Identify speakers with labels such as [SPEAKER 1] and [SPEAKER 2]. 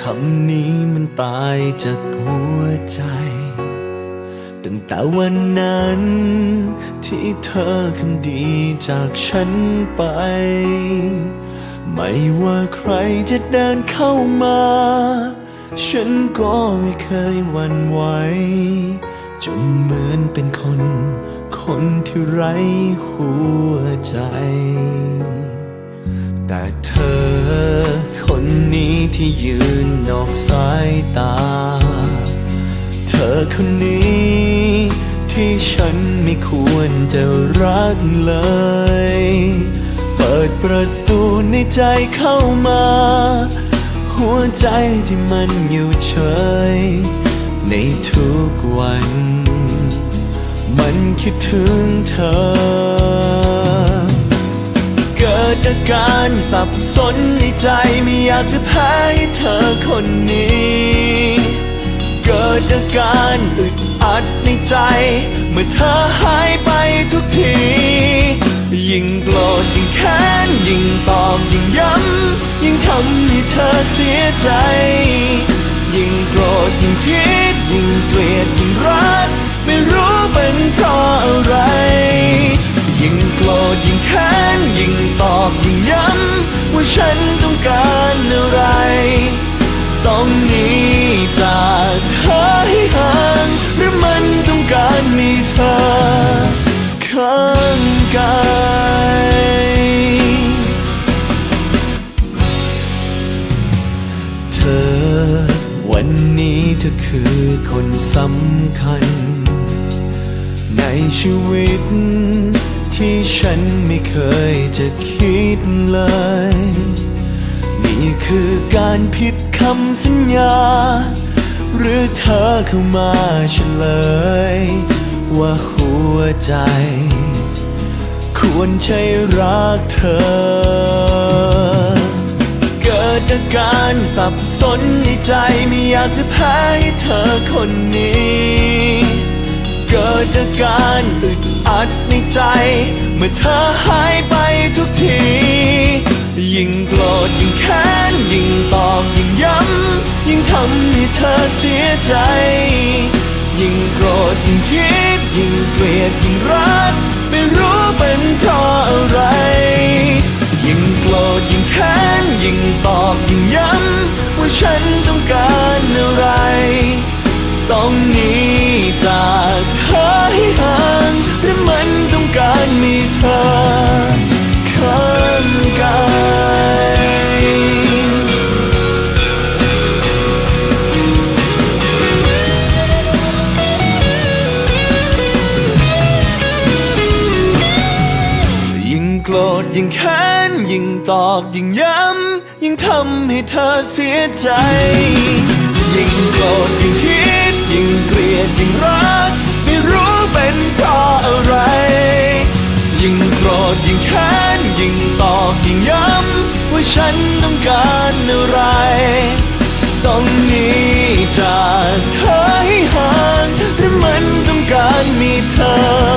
[SPEAKER 1] คำนี้มันตายจากหัวใจ ตั้งแต่วันนั้น ที่เธอคนดีจากฉันไป ไม่ว่าใครจะเดินเข้ามา ฉันก็ไม่เคยหวั่นไหวจนเหมือนเป็นคน คนที่ไร้หัวใจ แต่เธอ ที่ยืนนอกสายตา เธอคนนี้ ที่ฉันไม่ควรจะรักเลย เปิดประตูในใจเข้ามา หัวใจที่มันอยู่เฉย ในทุกวัน มันคิดถึงเธอ อาการสับสนในใจไม่อยากจะแพ้ให้เธอคนนี้ เกิดอาการอึดอัดในใจ เมื่อเธอหายไปทุกที ยิ่งโกรธยิ่งแค้นยิ่งตอบยิ่งย้ำยิ่งทำให้เธอเสียใจ ยิ่งโกรธยิ่งคิดยิ่งเกลียดยิ่งรัก ไม่รู้เป็นเพราะอะไร ยิ่งโกรธยิ่งแค้น ว่าฉันต้องการอะไร ต้องหนีจากเธอให้ห่างหรือมันต้องการมีเธอข้างกายเธอ วันนี้เธอคือคนสำคัญ ในชีวิต ที่ฉันไม่เคยจะคิดเลย นี่คือการผิดคำสัญญา หรือเธอเข้ามาเฉลย ว่าหัวใจ ควรใช่รักเธอ เกิดอาการสับสนในใจไม่อยากจะแพ้ให้เธอคนนี้ กิดอาการอึดอัดในใจ เมื่อเธอหายไปทุกที ยิ่งโกรธยิ่งแค้นยิ่งตอบยิ่งย้ำ ยิ่งทำให้เธอเสียใจ ยิ่งโกรธยิ่งคิด ยิ่งเกลียดยิ่งรัก ไม่รู้เป็นเพราะอะไร ยิ่งแค้นยิ่งตอบยิ่งย้ำ ยิ่งทำให้เธอเสียใจ ยิ่งโกรธยิ่งคิด ยิ่งเกลียดยิ่งรัก ไม่รู้เป็นเพราะอะไร ยิ่งโกรธยิ่งแค้นยิ่งตอบยิ่งย้ำ ว่าฉันต้องการอะไร ต้องหนีจากเธอให้ห่างหรือมันต้องการมีเธอ